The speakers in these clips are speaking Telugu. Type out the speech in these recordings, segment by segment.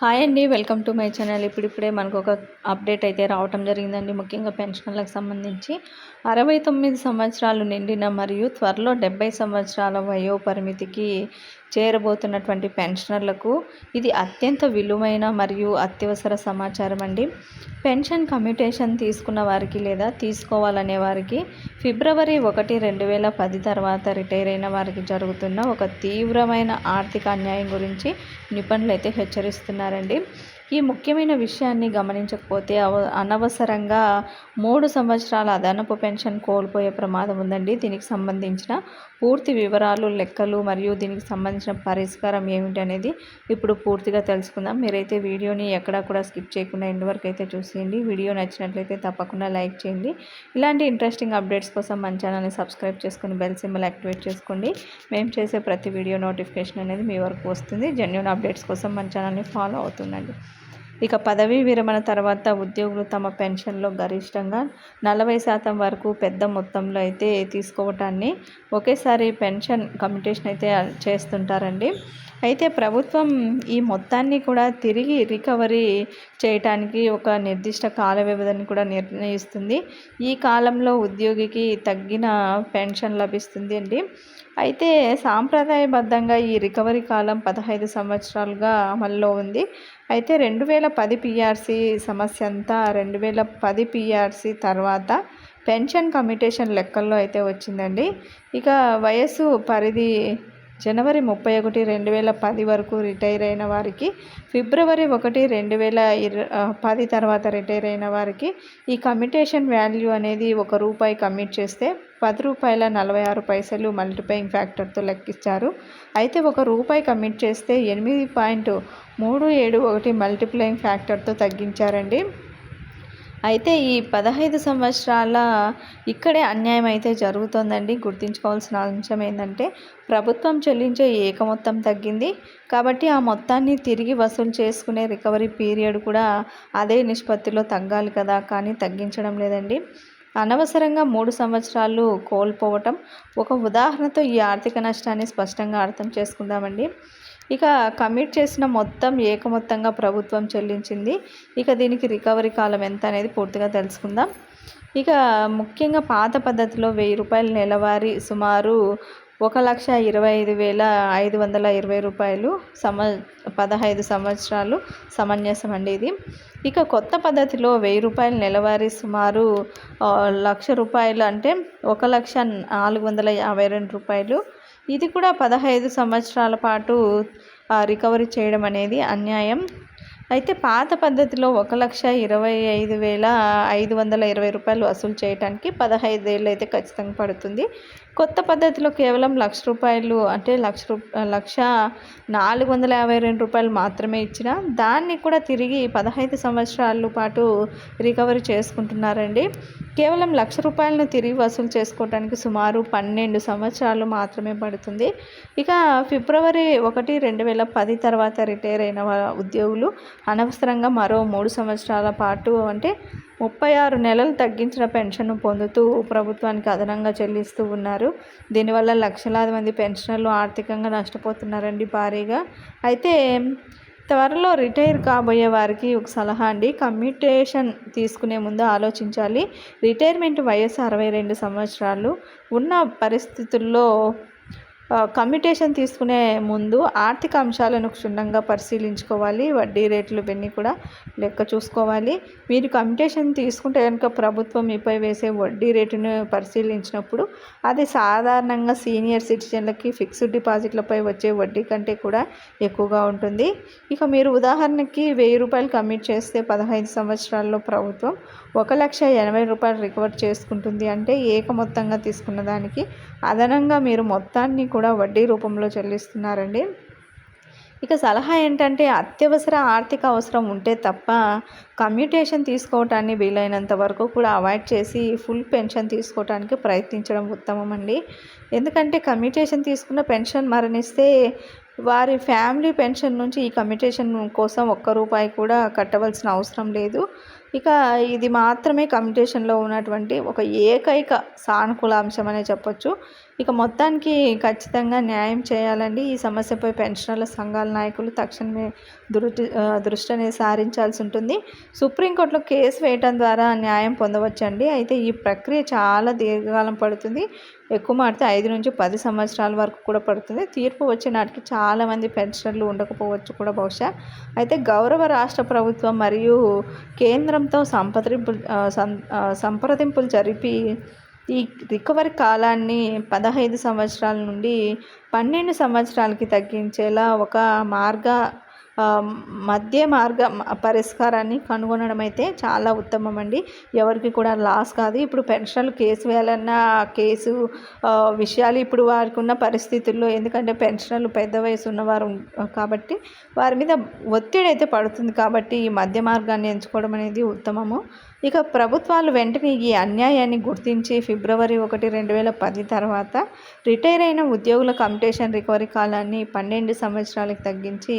హాయ్ అండి వెల్కమ్ టు మై ఛానల్. ఇప్పుడిప్పుడే మనకు ఒక అప్డేట్ అయితే రావటం జరిగిందండి. ముఖ్యంగా పెన్షన్లకు సంబంధించి అరవై తొమ్మిది సంవత్సరాలు నిండిన మరియు త్వరలో డెబ్బై సంవత్సరాల వయో పరిమితికి చేరబోతున్నటువంటి పెన్షనర్లకు ఇది అత్యంత విలువైన మరియు అత్యవసర సమాచారం అండి. పెన్షన్ కమ్యూటేషన్ తీసుకున్న వారికి లేదా తీసుకోవాలనే వారికి ఫిబ్రవరి ఒకటి రెండు వేల పది తర్వాత రిటైర్ అయిన వారికి జరుగుతున్న ఒక తీవ్రమైన ఆర్థిక అన్యాయం గురించి నిపుణులు అయితే హెచ్చరిస్తున్నారండి. ఈ ముఖ్యమైన విషయాన్ని గమనించకపోతే అవ అనవసరంగా మూడు సంవత్సరాల అదనపు పెన్షన్ కోల్పోయే ప్రమాదం ఉందండి. దీనికి సంబంధించిన పూర్తి వివరాలు లెక్కలు మరియు దీనికి సంబంధించిన పరిష్కారం ఏమిటి అనేది ఇప్పుడు పూర్తిగా తెలుసుకుందాం. మీరైతే వీడియోని ఎక్కడా కూడా స్కిప్ చేయకుండా ఎండ్ వరకు అయితే చూసేయండి. వీడియో నచ్చినట్లయితే తప్పకుండా లైక్ చేయండి. ఇలాంటి ఇంట్రెస్టింగ్ అప్డేట్స్ కోసం మన ఛానల్ని సబ్స్క్రైబ్ చేసుకుని బెల్ సింబల్ యాక్టివేట్ చేసుకోండి. మేము చేసే ప్రతి వీడియో నోటిఫికేషన్ అనేది మీ వరకు వస్తుంది. జెన్యున్ అప్డేట్స్ కోసం మన ఛానల్ని ఫాలో అవుతుందండి ఇక పదవీ విరమణ తర్వాత ఉద్యోగులు తమ పెన్షన్లో గరిష్టంగా నలభై శాతం వరకు పెద్ద మొత్తంలో అయితే తీసుకోవటాన్ని ఒకేసారి పెన్షన్ కమ్యూటేషన్ అయితే చేస్తుంటారండి. అయితే ప్రభుత్వం ఈ మొత్తాన్ని కూడా తిరిగి రికవరీ చేయటానికి ఒక నిర్దిష్ట కాల వ్యవధిని కూడా నిర్ణయిస్తుంది. ఈ కాలంలో ఉద్యోగికి తగ్గిన పెన్షన్ లభిస్తుంది అండి. అయితే సాంప్రదాయబద్ధంగా ఈ రికవరీ కాలం పదహైదు సంవత్సరాలుగా అమల్లో ఉంది. అయితే రెండు వేల పది పిఆర్సీ సమస్య అంతా రెండు వేల పది పిఆర్సీ తర్వాత పెన్షన్ కమిటేషన్ లెక్కల్లో అయితే వచ్చిందండి. ఇక వయస్సు పరిధి జనవరి ముప్పై ఒకటి రెండు వేల పది వరకు రిటైర్ అయిన వారికి ఫిబ్రవరి ఒకటి రెండు వేల ఇర పది తర్వాత రిటైర్ అయిన వారికి ఈ కమిటేషన్ వాల్యూ అనేది ఒక రూపాయి కమిట్ చేస్తే పది రూపాయల నలభై ఆరు పైసలు మల్టిప్లైయింగ్ ఫ్యాక్టర్తో లెక్కిస్తారు అయితే ఒక రూపాయి కమిట్ చేస్తే ఎనిమిది పాయింట్ మూడు ఏడు ఒకటి మల్టిప్లైయింగ్ ఫ్యాక్టర్తో తగ్గించారండి. అయితే ఈ పదహైదు సంవత్సరాల ఇక్కడే అన్యాయం అయితే జరుగుతోందండి. గుర్తుంచుకోవాల్సిన అంశం ఏంటంటే ప్రభుత్వం చెల్లించే ఏక మొత్తం తగ్గింది. కాబట్టి ఆ మొత్తాన్ని తిరిగి వసూలు చేసుకునే రికవరీ పీరియడ్ కూడా అదే నిష్పత్తిలో తగ్గాలి కదా కానీ తగ్గించడం లేదండి. అనవసరంగా మూడు సంవత్సరాలు కోల్పోవటం ఒక ఉదాహరణతో ఈ ఆర్థిక నష్టాన్ని స్పష్టంగా అర్థం చేసుకుందామండి. ఇక కమిట్ చేసిన మొత్తం ఏకమొత్తంగా ప్రభుత్వం చెల్లించింది. ఇక దీనికి రికవరీ కాలం ఎంత అనేది పూర్తిగా తెలుసుకుందాం. ఇక ముఖ్యంగా పాత పద్ధతిలో వెయ్యి రూపాయల నెలవారీ సుమారు ఒక లక్ష ఇరవై ఐదు వేల ఐదు వందల ఇరవై రూపాయలు సమ పదహైదు సంవత్సరాలు సమంజసం అండి ఇది. ఇక కొత్త పద్ధతిలో వెయ్యి రూపాయలు నెలవారీ సుమారు లక్ష రూపాయలు అంటే ఒక లక్ష నాలుగు వందల యాభై రెండు రూపాయలు ఇది కూడా పదహైదు సంవత్సరాల పాటు రికవరీ చేయడం అనేది అన్యాయం. అయితే పాత పద్ధతిలో ఒక లక్ష ఇరవై ఐదు వేల ఐదు వందల ఇరవై రూపాయలు వసూలు చేయడానికి పదహైదు ఏళ్ళు అయితే ఖచ్చితంగా పడుతుంది. కొత్త పద్ధతిలో కేవలం లక్ష రూపాయలు అంటే లక్ష రూ లక్ష నాలుగు వందల యాభై రెండు రూపాయలు మాత్రమే ఇచ్చిన దాన్ని కూడా తిరిగి పదహైదు సంవత్సరాల పాటు రికవరీ చేసుకుంటున్నారండి. కేవలం లక్ష రూపాయలను తిరిగి వసూలు చేసుకోవడానికి సుమారు పన్నెండు సంవత్సరాలు మాత్రమే పడుతుంది. ఇక ఫిబ్రవరి ఒకటి రెండు వేల పది తర్వాత రిటైర్ అయిన ఉద్యోగులు అనవసరంగా మరో మూడు సంవత్సరాల పాటు అంటే ముప్పై ఆరు నెలలు తగ్గించిన పెన్షన్ పొందుతూ ప్రభుత్వానికి అదనంగా చెల్లిస్తూ ఉన్నారు. దీనివల్ల లక్షలాది మంది పెన్షనర్లు ఆర్థికంగా నష్టపోతున్నారండి భారీగా. అయితే త్వరలో రిటైర్ కాబోయే వారికి ఒక సలహా అండి. కమ్యూటేషన్ తీసుకునే ముందు ఆలోచించాలి. రిటైర్మెంట్ వయసు అరవై రెండు సంవత్సరాలు. ఉన్న పరిస్థితుల్లో కమ్యూటేషన్ తీసుకునే ముందు ఆర్థిక అంశాలను క్షుణ్ణంగా పరిశీలించుకోవాలి. వడ్డీ రేట్లు ఇవన్నీ కూడా లెక్క చూసుకోవాలి. మీరు కమ్యూటేషన్ తీసుకుంటే కనుక ప్రభుత్వం మీపై వేసే వడ్డీ రేటును పరిశీలించినప్పుడు అది సాధారణంగా సీనియర్ సిటిజన్లకి ఫిక్స్డ్ డిపాజిట్లపై వచ్చే వడ్డీ కంటే కూడా ఎక్కువగా ఉంటుంది. ఇక మీరు ఉదాహరణకి వెయ్యి రూపాయలు కమిట్ చేస్తే పదహైదు సంవత్సరాల్లో ప్రభుత్వం ఒక లక్ష ఎనభై రూపాయలు రికవర్ చేసుకుంటుంది అంటే ఏక మొత్తంగా తీసుకున్న దానికి అదనంగా మీరు మొత్తాన్ని కూడా వడ్డీ రూపంలో చెల్లిస్తున్నారండి. ఇక సలహా ఏంటంటే అత్యవసర ఆర్థిక అవసరం ఉంటే తప్ప కమ్యూటేషన్ తీసుకోవటాన్ని వీలైనంత వరకు కూడా అవాయిడ్ చేసి ఫుల్ పెన్షన్ తీసుకోవటానికి ప్రయత్నించడం ఉత్తమం అండి ఎందుకంటే కమ్యూటేషన్ తీసుకున్న పెన్షన్ మరణిస్తే వారి ఫ్యామిలీ పెన్షన్ నుంచి ఈ కమ్యూటేషన్ కోసం ఒక్క రూపాయి కూడా కట్టవలసిన అవసరం లేదు. ఇక ఇది మాత్రమే కమ్యూనికేషన్లో ఉన్నటువంటి ఒక ఏకైక సానుకూల అంశం అనే చెప్పొచ్చు. ఇక మొత్తానికి ఖచ్చితంగా న్యాయం చేయాలండి. ఈ సమస్యపై పెన్షనర్ల సంఘాల నాయకులు తక్షణమే దృష్టి దృష్టిని సారించాల్సి ఉంటుంది. సుప్రీంకోర్టులో కేసు వేయటం ద్వారా న్యాయం పొందవచ్చండి. అయితే ఈ ప్రక్రియ చాలా దీర్ఘకాలం పడుతుంది. ఎక్కువ మాడితే ఐదు నుంచి పది సంవత్సరాల వరకు కూడా పడుతుంది. తీర్పు వచ్చే నాటికి చాలామంది పెన్షనర్లు ఉండకపోవచ్చు కూడా బహుశా. అయితే గౌరవ రాష్ట్ర ప్రభుత్వం మరియు కేంద్రంతో సంప్రదింపులు సంప్రదింపులు జరిపి ఈ రికవరీ కాలాన్ని పదహైదు సంవత్సరాల నుండి పన్నెండు సంవత్సరాలకి తగ్గించేలా ఒక మార్గ మధ్య మార్గ పరిష్కారాన్ని కనుగొనడం అయితే చాలా ఉత్తమం అండి ఎవరికి కూడా లాస్ కాదు. ఇప్పుడు పెన్షన్లు కేసు వేయాలన్న కేసు విషయాలు ఇప్పుడు వారికి ఉన్న పరిస్థితుల్లో ఎందుకంటే పెన్షన్లు పెద్ద వయసు ఉన్నవారు కాబట్టి వారి మీద ఒత్తిడి అయితే పడుతుంది. కాబట్టి ఈ మధ్య మార్గాన్ని ఎంచుకోవడం అనేది ఉత్తమము. ఇక ప్రభుత్వాలు వెంటనే ఈ అన్యాయాన్ని గుర్తించి ఫిబ్రవరి ఒకటి రెండు వేల పది తర్వాత రిటైర్ అయిన ఉద్యోగుల కంపిటేషన్ రికవరీ కాలాన్ని పన్నెండు సంవత్సరాలకు తగ్గించి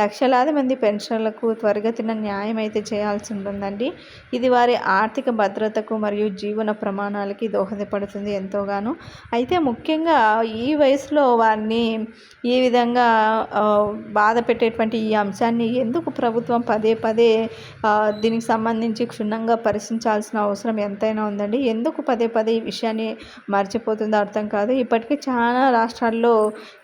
లక్షలాది మంది పెన్షన్లకు త్వరగతిన న్యాయం అయితే చేయాల్సి ఉంటుందండి. ఇది వారి ఆర్థిక భద్రతకు మరియు జీవన ప్రమాణాలకి దోహదపడుతుంది ఎంతోగాను. అయితే ముఖ్యంగా ఈ వయసులో వారిని ఈ విధంగా బాధ పెట్టేటువంటి ఈ అంశాన్ని ఎందుకు ప్రభుత్వం పదే పదే దీనికి సంబంధించి క్షుణ్ణంగా పరిశీలించాల్సిన అవసరం ఎంతైనా ఉందండి. ఎందుకు పదే పదే ఈ విషయాన్ని మర్చిపోతుందో అర్థం కాదు. ఇప్పటికీ చాలా రాష్ట్రాల్లో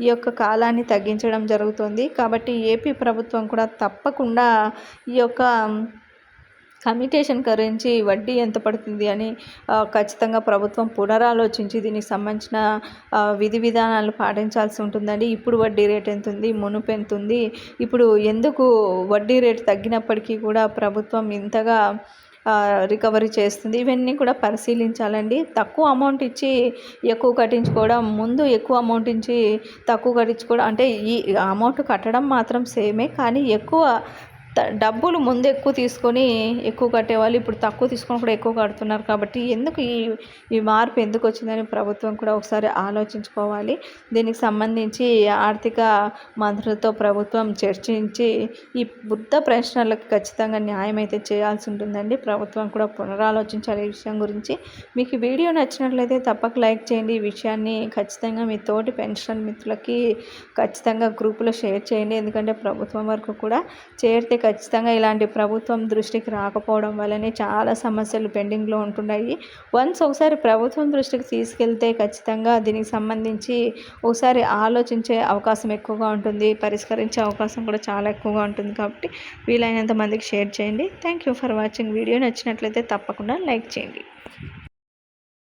ఈ యొక్క కాలాన్ని తగ్గించడం జరుగుతుంది. కాబట్టి ఏపీ ప్రభుత్వం కూడా తప్పకుండా ఈ యొక్క కమ్యూటేషన్ గురించి వడ్డీ ఎంత పడుతుంది అని ఖచ్చితంగా ప్రభుత్వం పునరాలోచించి దీనికి సంబంధించిన విధి విధానాలు పాటించాల్సి ఉంటుందండి. ఇప్పుడు వడ్డీ రేట్ ఎంత ఉంది? మునుపు ఎంత ఉంది? ఇప్పుడు ఎందుకు వడ్డీ రేటు తగ్గినప్పటికీ కూడా ప్రభుత్వం ఇంతగా రికవరీ చేస్తుంది. ఇవన్నీ కూడా పరిశీలించాలండి. తక్కువ అమౌంట్ ఇచ్చి ఎక్కువ కట్టించుకోవడం ముందు ఎక్కువ అమౌంట్ ఇచ్చి తక్కువ కట్టించుకోవడం అంటే ఈ అమౌంట్ కట్టడం మాత్రం సేమే కానీ ఎక్కువ డబ్బులు ముందు ఎక్కువ తీసుకొని ఎక్కువ కట్టేవాళ్ళు ఇప్పుడు తక్కువ తీసుకొని కూడా ఎక్కువ కడుతున్నారు కాబట్టి ఎందుకు ఈ ఈ మార్పు ఎందుకు వచ్చిందని ప్రభుత్వం కూడా ఒకసారి ఆలోచించుకోవాలి. దీనికి సంబంధించి ఆర్థిక మంత్రులతో ప్రభుత్వం చర్చించి ఈ వృద్ధ ప్రశ్నలకు ఖచ్చితంగా న్యాయం అయితే చేయాల్సి ఉంటుందండి. ప్రభుత్వం కూడా పునరాలోచించాలి ఈ విషయం గురించి. మీకు వీడియో నచ్చినట్లయితే తప్పక లైక్ చేయండి. ఈ విషయాన్ని ఖచ్చితంగా మీ తోటి పెన్షన్ మిత్రులకి ఖచ్చితంగా గ్రూపులో షేర్ చేయండి. ఎందుకంటే ప్రభుత్వం వరకు కూడా చేరితే ఖచ్చితంగా ఇలాంటి ప్రభుత్వం దృష్టికి రాకపోవడం వల్లనే చాలా సమస్యలు పెండింగ్లో ఉంటున్నాయి. వన్స్ ఒకసారి ప్రభుత్వం దృష్టికి తీసుకెళ్తే ఖచ్చితంగా దీనికి సంబంధించి ఒకసారి ఆలోచించే అవకాశం ఎక్కువగా ఉంటుంది. పరిష్కరించే అవకాశం కూడా చాలా ఎక్కువగా ఉంటుంది కాబట్టి వీలైనంత మందికి షేర్ చేయండి. Thank you for watching video. నచ్చినట్లయితే తప్పకుండా లైక్ చేయండి.